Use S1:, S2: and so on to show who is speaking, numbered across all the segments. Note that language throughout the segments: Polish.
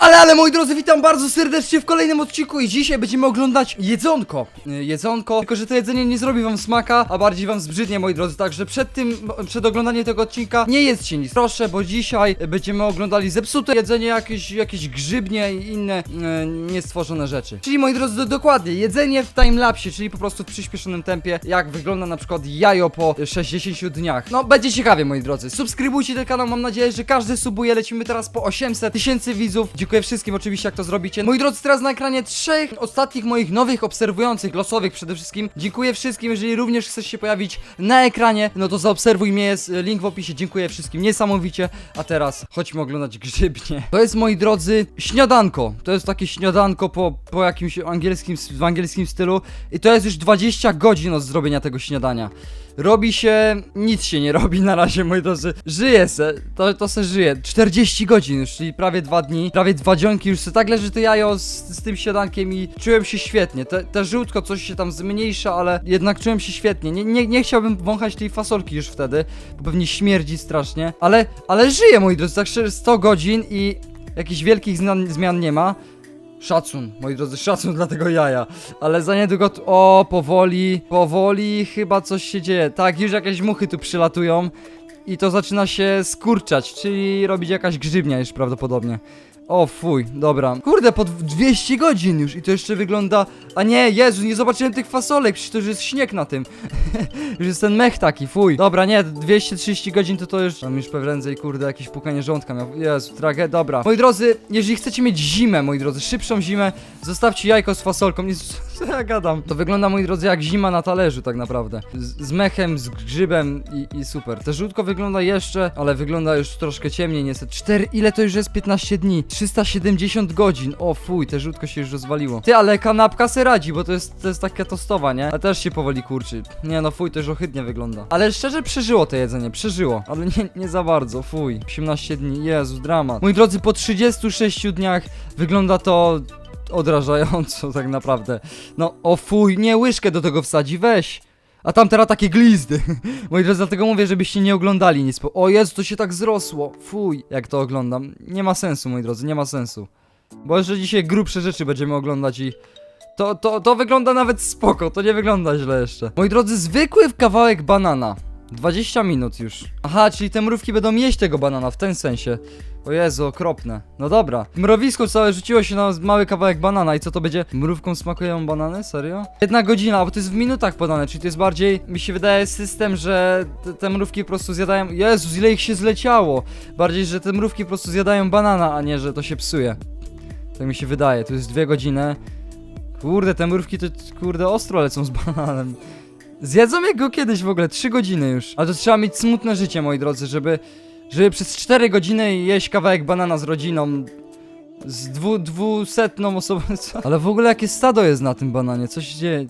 S1: Ale, ale moi drodzy, witam bardzo serdecznie w kolejnym odcinku i dzisiaj będziemy oglądać jedzonko. Y, Jedzonko, tylko że to jedzenie nie zrobi wam smaka, a bardziej wam zbrzydnie, moi drodzy. Także przed tym, przed oglądaniem tego odcinka nie jedzcie nic, proszę, bo dzisiaj będziemy oglądali zepsute jedzenie, jakieś, jakieś grzybnie i inne e, niestworzone rzeczy. Czyli, moi drodzy, do, dokładnie, jedzenie w timelapsie, czyli po prostu w przyspieszonym tempie, jak wygląda na przykład jajo po 60 dniach. No, będzie ciekawie, moi drodzy. Subskrybujcie ten kanał, mam nadzieję, że każdy subuje. Lecimy teraz po 800 tysięcy widzów. Dziękuję wszystkim oczywiście, jak to zrobicie. Moi drodzy, teraz na ekranie trzech ostatnich moich nowych obserwujących, losowych przede wszystkim. Dziękuję wszystkim, jeżeli również chcesz się pojawić na ekranie, no to zaobserwuj mnie, jest link w opisie. Dziękuję wszystkim niesamowicie. A teraz chodźmy oglądać grzybnie. To jest, moi drodzy, śniadanko. To jest takie śniadanko po, po jakimś angielskim, w angielskim stylu. I to jest już 20 godzin od zrobienia tego śniadania. Robi się, nic się nie robi na razie, moi drodzy. Żyje se, to, to se żyje. 40 godzin już, czyli prawie dwa dni, prawie dwa dzionki, już se tak leży to jajo z, z tym śniadankiem i czułem się świetnie. Te, te żółtko coś się tam zmniejsza, ale jednak czułem się świetnie. Nie, nie, nie chciałbym wąchać tej fasolki już wtedy, bo pewnie śmierdzi strasznie. Ale, ale żyję, moi drodzy, tak szczerze 100 godzin i jakichś wielkich zmian nie ma. Szacun, moi drodzy, szacun dla tego jaja. Ale za niedługo. O, powoli, powoli chyba coś się dzieje. Tak, już jakieś muchy tu przylatują. I to zaczyna się skurczać, czyli robić jakaś grzybnia już prawdopodobnie. O fuj, dobra. Kurde, po dw- 200 godzin już i to jeszcze wygląda... A nie, Jezu, nie zobaczyłem tych fasolek, przecież to już jest śnieg na tym. już jest ten mech taki, fuj. Dobra, nie, 230 godzin to to już... Mam już prędzej, kurde, jakieś pukanie żołądka miał. Jezu, tragedia, dobra. Moi drodzy, jeżeli chcecie mieć zimę, moi drodzy, szybszą zimę, zostawcie jajko z fasolką. Nie, co ja gadam? To wygląda, moi drodzy, jak zima na talerzu tak naprawdę. Z, z mechem, z grzybem i, i super. Te żółtko wygląda jeszcze, ale wygląda już troszkę ciemniej niestety. 4, ile to już jest? 15 dni. 370 godzin. O fuj, te żółtko się już rozwaliło. Ty, ale kanapka se radzi, bo to jest, to jest taka tostowa, nie? A też się powoli kurczy. Nie no, fuj, to już ohydnie wygląda. Ale szczerze przeżyło to jedzenie, przeżyło. Ale nie, nie za bardzo, fuj. 18 dni, Jezu, dramat. Moi drodzy, po 36 dniach wygląda to odrażająco tak naprawdę. No, o fuj, nie łyżkę do tego wsadzi, weź. A tam teraz takie glizdy. Moi drodzy, dlatego mówię, żebyście nie oglądali nic. O Jezu, to się tak zrosło. Fuj, jak to oglądam. Nie ma sensu, moi drodzy, nie ma sensu. Bo jeszcze dzisiaj grubsze rzeczy będziemy oglądać i... To, to, to wygląda nawet spoko, to nie wygląda źle jeszcze. Moi drodzy, zwykły kawałek banana. 20 minut już. Aha, czyli te mrówki będą jeść tego banana w ten sensie. O Jezu, okropne. No dobra. Mrowisko całe rzuciło się na mały kawałek banana i co to będzie? Mrówką smakują banany? Serio? Jedna godzina, bo to jest w minutach podane, czyli to jest bardziej, mi się wydaje, system, że te, te mrówki po prostu zjadają... Jezus, ile ich się zleciało! Bardziej, że te mrówki po prostu zjadają banana, a nie, że to się psuje. Tak mi się wydaje, to jest dwie godziny. Kurde, te mrówki to, kurde, ostro lecą z bananem. Zjedzą jak go kiedyś w ogóle, trzy godziny już. Ale to trzeba mieć smutne życie, moi drodzy, żeby... Żeby przez 4 godziny jeść kawałek banana z rodziną z dwu, dwusetną osobą. Co? Ale w ogóle jakie stado jest na tym bananie? Co się dzieje?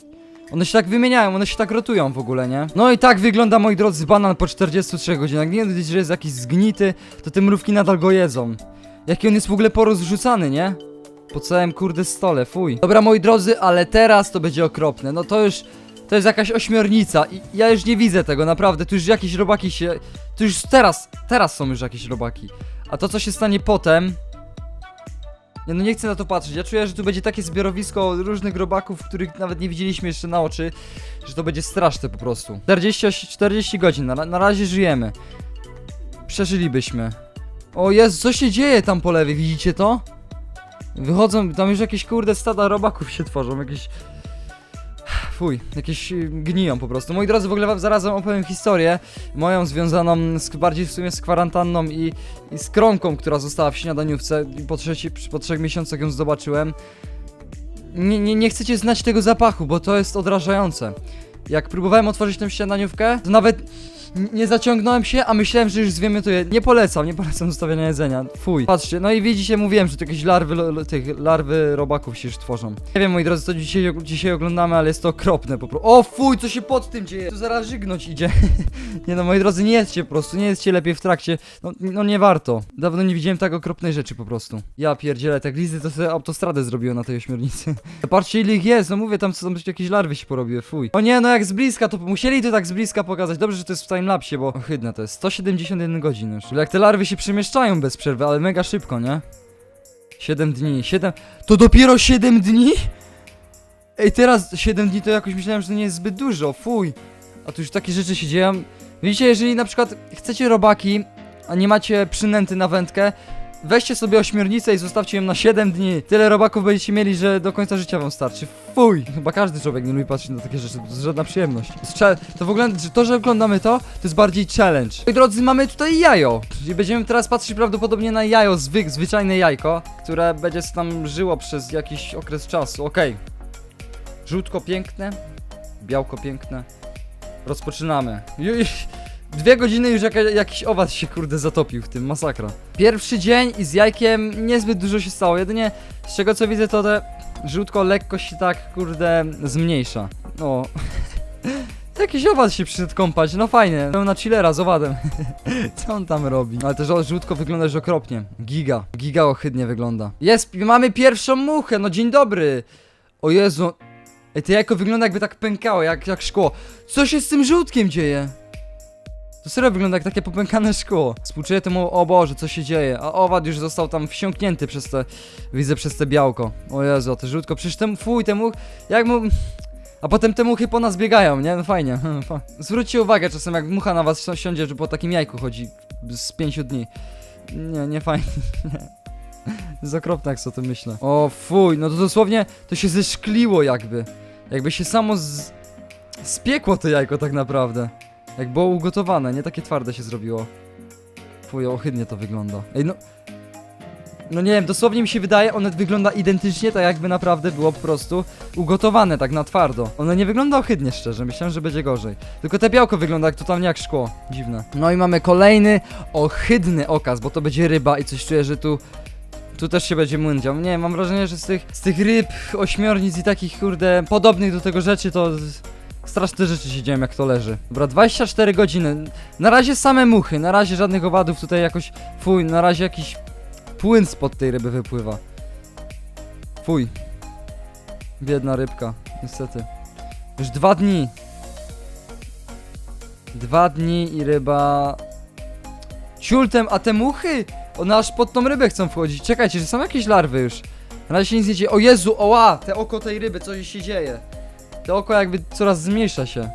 S1: One się tak wymieniają, one się tak rotują w ogóle, nie? No i tak wygląda, moi drodzy, banan po 43 godzinach. Nie dość, że jest jakiś zgnity, to te mrówki nadal go jedzą. Jaki on jest w ogóle porozrzucany, nie? Po całym kurde stole, fuj. Dobra, moi drodzy, ale teraz to będzie okropne. No to już... To jest jakaś ośmiornica i ja już nie widzę tego, naprawdę. Tu już jakieś robaki się... Tu już teraz, teraz są już jakieś robaki. A to, co się stanie potem... Nie, no nie chcę na to patrzeć. Ja czuję, że tu będzie takie zbiorowisko różnych robaków, których nawet nie widzieliśmy jeszcze na oczy, że to będzie straszne po prostu. 40, osi- 40 godzin, na, na razie żyjemy. Przeżylibyśmy. O Jezu, co się dzieje tam po lewej, widzicie to? Wychodzą, tam już jakieś kurde stada robaków się tworzą, jakieś... Fuj, jakieś y, gniją po prostu. Moi drodzy, w ogóle wam zaraz wam opowiem historię moją związaną z, bardziej w sumie z kwarantanną i, i z kromką, która została w śniadaniówce i po, trzeci, po trzech miesiącach ją zobaczyłem. Nie, nie, nie chcecie znać tego zapachu, bo to jest odrażające. Jak próbowałem otworzyć tę śniadaniówkę, to nawet nie zaciągnąłem się, a myślałem, że już zwymiotuję. Nie polecam, nie polecam zostawiania jedzenia. Fuj. Patrzcie, no i widzicie, mówiłem, że to jakieś larwy, tych larwy robaków się już tworzą. Nie wiem, moi drodzy, co dzisiaj, dzisiaj oglądamy, ale jest to okropne po prostu. O fuj, co się pod tym dzieje? Tu zaraz żygnąć idzie. nie no, moi drodzy, nie jedzcie po prostu, nie jedzcie lepiej w trakcie. No, no nie warto. Dawno nie widziałem tak okropnej rzeczy po prostu. Ja pierdzielę, te glizdy to sobie autostradę zrobiło na tej ośmiornicy. Patrzcie ile ich jest, no mówię, tam tam jakieś larwy się porobiły, fuj. O nie, no jak z bliska, to musieli to tak z bliska pokazać. Dobrze, że to jest w timelapsie, bo ohydne to jest. 171 godzin już. Jak te larwy się przemieszczają bez przerwy, ale mega szybko, nie? 7 dni, 7. To dopiero 7 dni? Ej, teraz 7 dni to jakoś myślałem, że to nie jest zbyt dużo, fuj. A tu już takie rzeczy się dzieją. Widzicie, jeżeli na przykład chcecie robaki, a nie macie przynęty na wędkę, weźcie sobie ośmiornicę i zostawcie ją na 7 dni. Tyle robaków będziecie mieli, że do końca życia wam starczy. Fuj! Chyba każdy człowiek nie lubi patrzeć na takie rzeczy, to jest żadna przyjemność. To, w ogóle, to, że oglądamy to, to jest bardziej challenge. Moi drodzy, mamy tutaj jajo. Czyli będziemy teraz patrzeć prawdopodobnie na jajo, zwyk, zwyczajne jajko, które będzie tam żyło przez jakiś okres czasu. Okej. Żółtko piękne, białko piękne. Rozpoczynamy. Już dwie godziny już jaka, jakiś owad się kurde zatopił w tym, masakra. Pierwszy dzień i z jajkiem niezbyt dużo się stało, jedynie z czego co widzę to te żółtko lekko się tak kurde zmniejsza. No. Jakiś owad się przyszedł kąpać, no fajnie. Pełna chillera z owadem. Co on tam robi? Ale to żo- żółtko wygląda już okropnie. Giga. Giga ohydnie wygląda. Jest, mamy pierwszą muchę, no dzień dobry. O Jezu. Ej, to jajko wygląda jakby tak pękało, jak, jak szkło. Co się z tym żółtkiem dzieje? To serio wygląda jak takie popękane szkło. Współczuję temu, o Boże, co się dzieje? A owad już został tam wsiąknięty przez te, widzę przez te białko. O Jezu, to żółtko, przecież ten, fuj, ten much, jak mu... A potem te muchy po nas biegają, nie? No fajnie. fa- Zwróćcie uwagę czasem, jak mucha na was si- siądzie, że po takim jajku chodzi z pięciu dni. Nie, nie fajnie. Nie. Jest okropne, jak sobie o tym myślę. O fuj, no to dosłownie to się zeszkliło jakby. Jakby się samo z... spiekło to jajko tak naprawdę. Jak było ugotowane, nie takie twarde się zrobiło. Fuj, ohydnie to wygląda. Ej, no... No nie wiem, dosłownie mi się wydaje, one wygląda identycznie, tak jakby naprawdę było po prostu ugotowane tak na twardo. Ono nie wygląda ohydnie, szczerze, myślałem, że będzie gorzej. Tylko te białko wygląda jak totalnie jak szkło. Dziwne. No i mamy kolejny ohydny okaz, bo to będzie ryba i coś czuję, że tu... Tu też się będzie młyndział. Nie, mam wrażenie, że z tych, z tych ryb, ośmiornic i takich, kurde, podobnych do tego rzeczy, to straszne rzeczy się dzieją, jak to leży. Dobra, 24 godziny. Na razie same muchy, na razie żadnych owadów tutaj jakoś... Fuj, na razie jakiś płyn spod tej ryby wypływa. Fuj. Biedna rybka, niestety. Już dwa dni. Dwa dni i ryba... Ciultem, a te muchy? One aż pod tą rybę chcą wchodzić. Czekajcie, że są jakieś larwy już. Na razie się nic nie dzieje. O Jezu, oła! Te oko tej ryby, coś się dzieje. To oko jakby coraz zmniejsza się.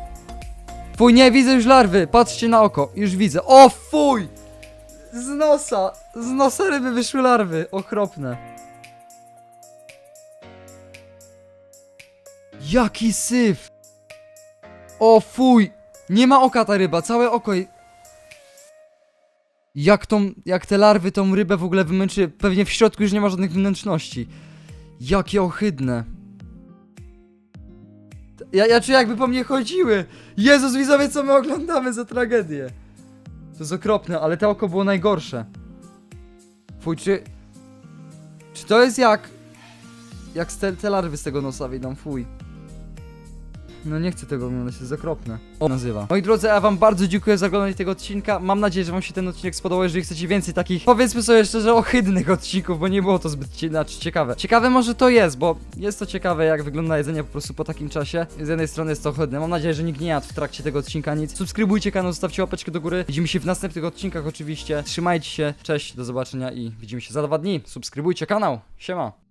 S1: Fuj, nie, widzę już larwy. Patrzcie na oko. Już widzę. O, fuj! Z nosa! Z nosa ryby wyszły larwy. Okropne. Jaki syf! O, fuj! Nie ma oka ta ryba, całe oko. Jak tą, jak te larwy tą rybę w ogóle wymęczyły. Pewnie w środku już nie ma żadnych wnętrzności. Jakie ohydne. Ja, ja czuję jakby po mnie chodziły. Jezus, widzowie, co my oglądamy za tragedię. To jest okropne, ale to oko było najgorsze. Fuj, czy... Czy to jest jak... Jak te, larwy z tego nosa wyjdą, fuj. No nie chcę tego oglądać, to jest okropne. O, nazywa. Moi drodzy, ja wam bardzo dziękuję za oglądanie tego odcinka. Mam nadzieję, że wam się ten odcinek spodobał. Jeżeli chcecie więcej takich, powiedzmy sobie szczerze, ohydnych odcinków, bo nie było to zbyt znaczy, ciekawe. Ciekawe może to jest, bo jest to ciekawe, jak wygląda jedzenie po prostu po takim czasie. Z jednej strony jest to ohydne. Mam nadzieję, że nikt nie jadł w trakcie tego odcinka nic. Subskrybujcie kanał, zostawcie łapeczkę do góry. Widzimy się w następnych odcinkach oczywiście. Trzymajcie się, cześć, do zobaczenia i widzimy się za dwa dni. Subskrybujcie kanał. Siema.